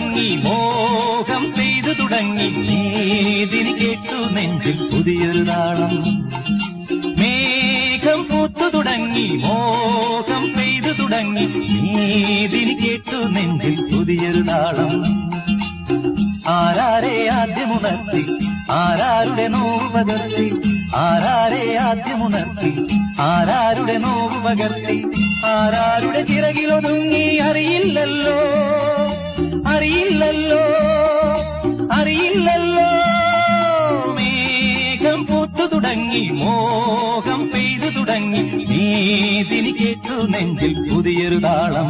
തുടങ്ങി മോഹം പെയ്തു തുടങ്ങി. നീതിരി കേട്ടു നെഞ്ചിൽ പുതിയൊരു നാളം. മേഘം പൂത്തു തുടങ്ങി മോഹം പെയ്തു തുടങ്ങി. നീതിരി കേട്ടു നെഞ്ചിൽ പുതിയൊരു നാളം. ആരാരെ ആദ്യമുണർത്തി ആരാരുടെ നോവ് പകർത്തി ആരാരെ ആദ്യമുണർത്തി ആരാരുടെ നോവ് പകർത്തി ആരാരുടെ ചിറകിലൊതുങ്ങി അറിയില്ലല്ലോ. അറിയില്ലല്ലോ അറിയില്ലല്ലോ. മേഘം പൂത്തു തുടങ്ങി മോഹം പെയ്തു തുടങ്ങി. നീതിനി കേട്ടു നെഞ്ചിൽ പുതിയൊരു താളം.